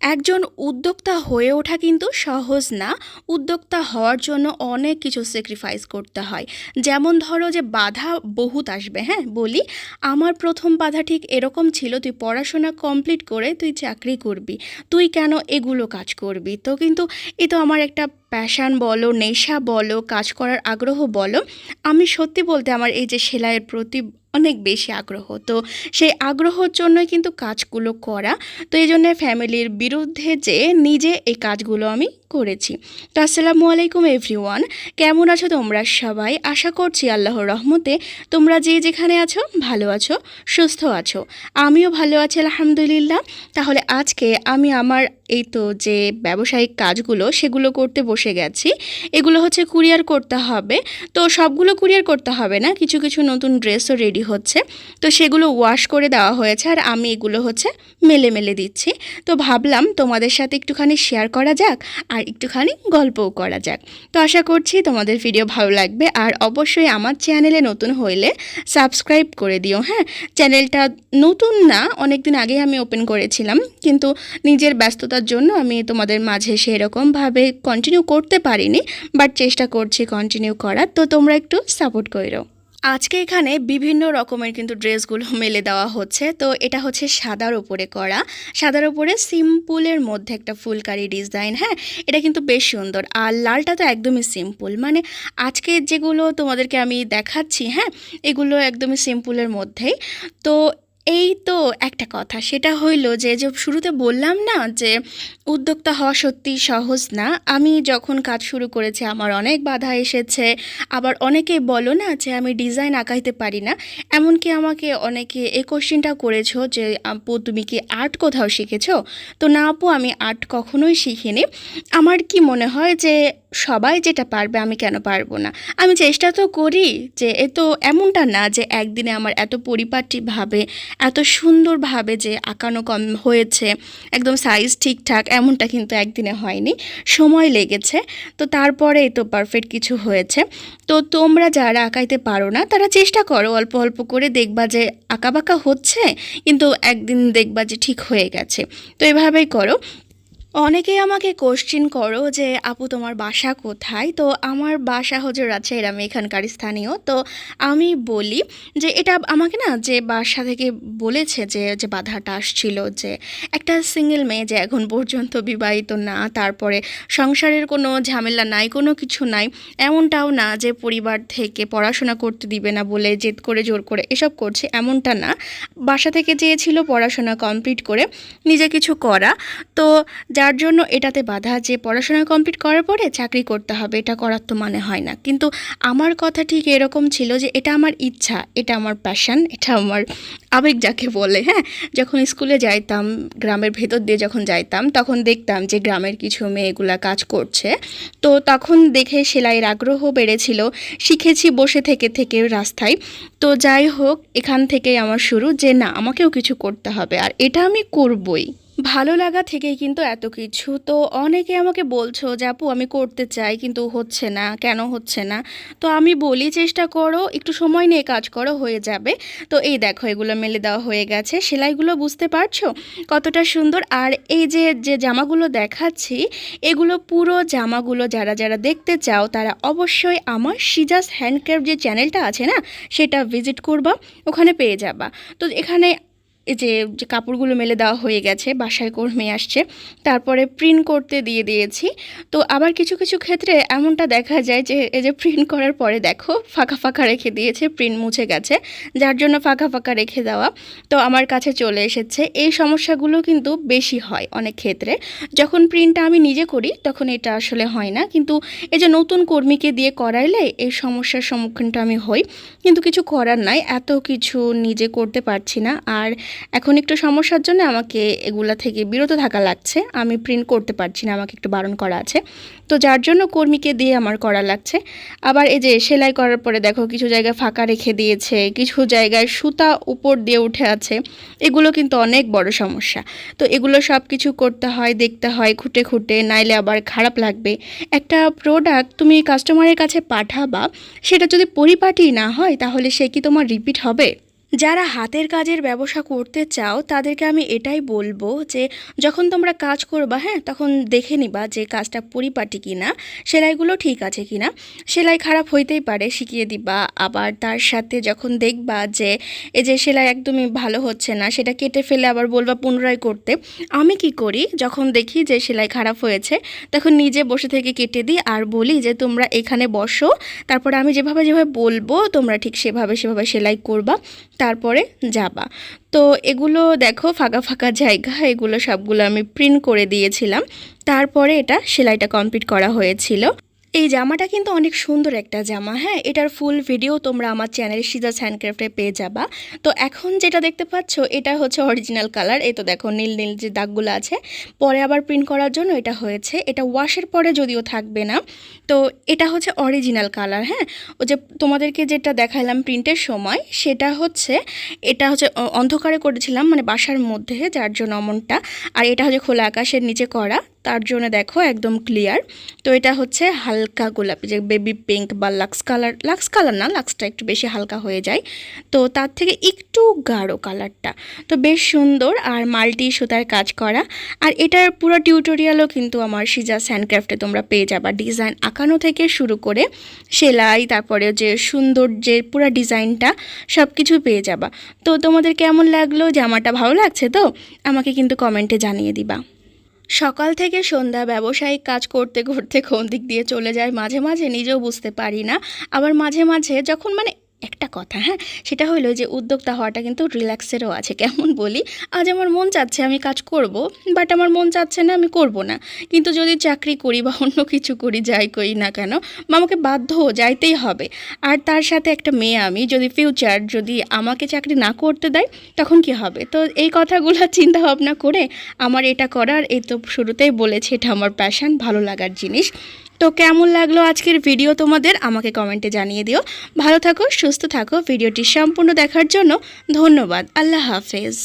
একজন উদ্যোক্তা হয়ে ওঠা কিন্তু সহজ না। উদ্যোক্তা হওয়ার জন্য অনেক কিছু স্যাক্রিফাইস করতে হয়। যেমন ধরো যে বাধা বহুত আসবে হ্যাঁ? বলি, আমার প্রথম বাধা ঠিক এরকম ছিল, তুই পড়াশোনা কমপ্লিট করে তুই চাকরি করবি। তুই কেন এগুলো কাজ করবি? তো কিন্তু এ তো আমার একটা প্যাশান বলো, নেশা বলো, কাজ করার আগ্রহ বলো। আমি সত্যি বলতে আমার এই যে সেলাইয়ের প্রতি অনেক বেশি আগ্রহ। তো সেই আগ্রহর জন্যই কিন্তু কাজগুলো করা। তো এই জন্যে ফ্যামিলির বিরুদ্ধে যে নিজে এই কাজগুলো আমি করেছি। তো আসসালামু আলাইকুম এভরিওয়ান, কেমন আছো তোমরা সবাই? আশা করছি আল্লাহর রহমতে তোমরা যে যেখানে আছো, ভালো আছো, সুস্থ আছো। আমিও ভালো আছি, আলহামদুলিল্লাহ। তাহলে আজকে আমি আমার এই তো যে ব্যবসায়িক কাজগুলো, সেগুলো করতে বসে গেছি। এগুলো হচ্ছে কুরিয়ার করতে হবে। তো সবগুলো কুরিয়ার করতে হবে না, কিছু কিছু নতুন ড্রেসও রেডি হচ্ছে। তো সেগুলো ওয়াশ করে দেওয়া হয়েছে আর আমি এগুলো হচ্ছে মেলে মেলে দিচ্ছি। তো ভাবলাম তোমাদের সাথে একটুখানি শেয়ার করা যাক। আর একটুখানি গল্পও করা যাক। তো আশা করছি তোমাদের ভিডিও ভালো লাগবে। আর অবশ্যই আমার চ্যানেলে নতুন হইলে সাবস্ক্রাইব করে দিও হ্যাঁ? চ্যানেলটা নতুন না অনেক দিন আগেই আমি ওপেন করেছিলাম। কিন্তু নিজের ব্যস্ততার জন্য আমি তোমাদের মাঝে সেরকমভাবে কন্টিনিউ করতে পারিনি বাট চেষ্টা করছি কন্টিনিউ করার। তো তোমরা একটু সাপোর্ট করো আজকে এখানে বিভিন্ন রকমের কিন্তু ড্রেসগুলো মেলে দেওয়া হচ্ছে। তো এটা হচ্ছে সাদার ওপরে করা। সাদার ওপরে সিম্পলের মধ্যে একটা ফুলকারি ডিজাইন হ্যাঁ? এটা কিন্তু বেশ সুন্দর। আর লালটা তো একদমই সিম্পল। মানে আজকে যেগুলো তোমাদেরকে আমি দেখাচ্ছি হ্যাঁ? এগুলো একদমই সিম্পলের মধ্যেই। তো এই তো একটা কথা, সেটা হইল যে যে শুরুতে বললাম না যে, উদ্যোক্তা হওয়া সত্যি সহজ না। আমি যখন কাজ শুরু করেছি, আমার অনেক বাধা এসেছে। আবার অনেকে বলো না যে, আমি ডিজাইন আঁকাইতে পারি না। এমনকি আমাকে অনেকে এই কোশ্চিনটা করেছ যে, আপু, তুমি কি আর্ট কোথাও শিখেছো? তো না, আপু, আমি আর্ট কখনোই শিখিনি। আমার কি মনে হয় যে সবাই যেটা পারবে আমি কেন পারব না। আমি চেষ্টা তো করি যে এ তো এমনটা না যে একদিনে আমার এত পরিপাটিভাবে এত সুন্দরভাবে যে আঁকানো কম হয়েছে, একদম সাইজ ঠিকঠাক এমনটা কিন্তু একদিনে হয়নি। সময় লেগেছে। তো তারপরে তো পারফেক্ট কিছু হয়েছে। তো তোমরা যারা আঁকাইতে পারো না, তারা চেষ্টা করো অল্প অল্প করে দেখবা যে আঁকাবাঁকা হচ্ছে, কিন্তু একদিন দেখবা যে ঠিক হয়ে গেছে। তো এভাবেই করো। অনেকেই আমাকে কোশ্চিন করো যে, আপু, তোমার বাসা কোথায়? তো আমার বাসা হচ্ছে রাজশাহীর, আমি এখানকার স্থানীয়। তো আমি বলি যে, এটা আমাকে না যে বাসা থেকে বলেছে যে যে বাধাটা আসছিল যে, একটা সিঙ্গেল মেয়ে যে এখন পর্যন্ত বিবাহিত না, তারপরে সংসারের কোনো ঝামেলা নাই, কোনো কিছু নাই, এমনটাও না যে পরিবার থেকে পড়াশোনা করতে দিবে না বলে জেদ করে, জোর করে এসব করছে, এমনটা না। বাসা থেকে চেয়েছিল পড়াশোনা কমপ্লিট করে নিজে কিছু করা। তো যার জন্য এটাতে বাধা যে পড়াশোনা কমপ্লিট করার পরে চাকরি করতে হবে, এটা করার তো মানে হয় না। কিন্তু আমার কথা ঠিক এরকম ছিল যে এটা আমার ইচ্ছা, এটা আমার প্যাশান এটা আমার আবেগ যাকে বলে হ্যাঁ? যখন স্কুলে যাইতাম, গ্রামের ভেতর দিয়ে যখন যাইতাম, তখন দেখতাম যে গ্রামের কিছু মেয়েগুলা কাজ করছে। তো তখন দেখে সেলাইয়ের আগ্রহ বেড়েছিল, শিখেছি বসে থেকে থেকে রাস্তায়। তো যাই হোক, এখান থেকেই আমার শুরু যে না, আমাকেও কিছু করতে হবে, আর এটা আমি করবই। ভালো লাগা থেকেই কিন্তু এত কিছু। তো অনেকে আমাকে বলছো যে, আপু, আমি করতে চাই, কিন্তু হচ্ছে না। কেন হচ্ছে না? তো আমি বলি, চেষ্টা করো, একটু সময় নিয়ে কাজ করো, হয়ে যাবে। তো এই দেখো, এগুলো মেলে দেওয়া হয়ে গেছে। সেলাইগুলো বুঝতে পারছ? কতটা সুন্দর। আর এই যে যে জামাগুলো দেখাচ্ছি, এগুলো পুরো জামাগুলো যারা যারা দেখতে চাও, তারা অবশ্যই আমার সিজাস হ্যান্ডক্রাফট যে চ্যানেলটা আছে না, সেটা ভিজিট করবা, ওখানে পেয়ে যাবা। তো এখানে যে যে কাপড়গুলো মেলে দেওয়া হয়ে গেছে বাসায় কর্মী আসছে, তারপরে প্রিন্ট করতে দিয়ে দিয়েছি। তো আবার কিছু কিছু ক্ষেত্রে এমনটা দেখা যায় যে, এই যে প্রিন্ট করার পরে দেখো, ফাঁকা ফাঁকা রেখে দিয়েছে প্রিন্ট মুছে গেছে, যার জন্য ফাঁকা ফাঁকা রেখে দেওয়া। তো আমার কাছে চলে এসেছে। এই সমস্যাগুলো কিন্তু বেশি হয় অনেক ক্ষেত্রে। যখন প্রিন্টটা আমি নিজে করি, তখন এটা আসলে হয় না। কিন্তু এই যে নতুন কর্মীকে দিয়ে করাইলে এই সমস্যার সম্মুখীনটা আমি হই। কিন্তু কিছু করার নাই, এত কিছু নিজে করতে পারছি না। আর এখন একটু সমস্যার জন্য আমাকে এগুলা থেকে বিরত থাকা লাগছে। আমি প্রিন্ট করতে পারছি না, আমাকে একটু বারণ করা আছে। তো যার জন্য কর্মীকে দিয়ে আমার করা লাগছে। আবার এই যে সেলাই করার পরে দেখো কিছু জায়গায় ফাঁকা রেখে দিয়েছে, কিছু জায়গায় সুতা উপর দিয়ে উঠে আছে। এগুলো কিন্তু অনেক বড় সমস্যা। তো এগুলো সব কিছু করতে হয়, দেখতে হয় খুঁটে খুঁটে, নাইলে আবার খারাপ লাগবে। একটা প্রোডাক্ট তুমি কাস্টমারের কাছে পাঠাবা, সেটা যদি পরিপাটি না হয় তাহলে সে কি তোমার রিপিট হবে? যারা হাতের কাজের ব্যবসা করতে চাও, তাদেরকে আমি এটাই বলব যে যখন তোমরা কাজ করবা হ্যাঁ তখন দেখে নিবা যে কাজটা পরিপাটি কিনা, সেলাইগুলো ঠিক আছে কিনা। সেলাই খারাপ হইতেই পারে, শিখিয়ে দিবা। আবার তার সাথে যখন দেখবা যে এই যে সেলাই একদমই ভালো হচ্ছে না, সেটা কেটে ফেলে আবার বলবা পুনরায় করতে, আমি কি করি? যখন দেখি যে সেলাই খারাপ হয়েছে, তখন নিজে বসে থেকে কেটে দিই আর বলি যে তোমরা এখানে বসো। তারপরে আমি যেভাবে যেভাবে বলব, তোমরা ঠিক সেভাবে সেভাবে সেলাই করবা। তারপরে যাবা। তো এগুলো দেখো ফাঁকা ফাঁকা জায়গা, এগুলো সবগুলো আমি প্রিন্ট করে দিয়েছিলাম। তারপরে এটা সেলাইটা কমপ্লিট করা হয়েছিল। এই জামাটা কিন্তু অনেক সুন্দর একটা জামা হ্যাঁ? এটার ফুল ভিডিও তোমরা আমার চ্যানেল সিজাস হ্যান্ডক্রাফটে পেয়ে যাবা। তো এখন যেটা দেখতে পাচ্ছ, এটা হচ্ছে অরিজিনাল কালার এই তো দেখো, নীল নীল যে দাগগুলো আছে। পরে আবার প্রিন্ট করার জন্য এটা হয়েছে। এটা ওয়াশের পরে যদিও থাকবে না, তো এটা হচ্ছে অরিজিনাল কালার হ্যাঁ? ও যে তোমাদেরকে যেটা দেখালাম প্রিন্টের সময়, সেটা হচ্ছে, এটা হচ্ছে অন্ধকারে করেছিলাম মানে বাসার মধ্যে, যার জন্য অমনটা। আর এটা হচ্ছে খোলা আকাশের নিচে করা। তার জন্য দেখো একদম ক্লিয়ার তো এটা হচ্ছে হালকা গোলাপি, যে বেবি পিঙ্ক বা লাক্স কালার লাক্স কালার না লাক্সটা একটু বেশি হালকা হয়ে যায়। তো তার থেকে একটু গাঢ় কালারটা তো বেশ সুন্দর আর মাল্টি সুতার কাজ করা। আর এটার পুরো টিউটোরিয়ালও কিন্তু আমার সিজা হ্যান্ডক্রাফটে তোমরা পেয়ে যাবা। ডিজাইন আঁকানো থেকে শুরু করে সেলাই, তারপরে যে সুন্দর যে পুরো ডিজাইনটা সব কিছু পেয়ে যাবা। তো তোমাদের কেমন লাগল? জামাটা ভালো লাগছে তো? আমাকে কিন্তু কমেন্টে জানিয়ে দিবা। সকাল থেকে সন্ধ্যা ব্যবসায়িক কাজ করতে করতে কোন দিক দিয়ে চলে যায় মাঝে মাঝে নিজেও বুঝতে পারি না। আবার মাঝে মাঝে যখন মানে একটা কথা হ্যাঁ? সেটা হলো যে উদ্যোক্তা হওয়াটা কিন্তু রিল্যাক্সেরও আছে, কেমন বলি? আজ আমার মন চাচ্ছে আমি কাজ করব, বাট আমার মন চাচ্ছে না আমি করব না। কিন্তু যদি চাকরি করি বা অন্য কিছু করি, যাই করি না কেন, আমাকে বাধ্য যাইতেই হবে। আর তার সাথে একটা মেয়ে আমি, যদি ফিউচার যদি আমাকে চাকরি না করতে দেয়, তখন কি হবে? তো এই কথাগুলো চিন্তা ভাবনা করে আমার এটা করার, এই তো শুরুতেই বলেছে, এটা আমার প্যাশন ভালো লাগার জিনিস। তো কেমন লাগল আজকের ভিডিও তোমাদের? আমাকে কমেন্টে জানিয়ে দিও। ভালো থাকো সুস্থ থাকো। ভিডিওটি সম্পূর্ণ দেখার জন্য ধন্যবাদ। আল্লাহ হাফেজ।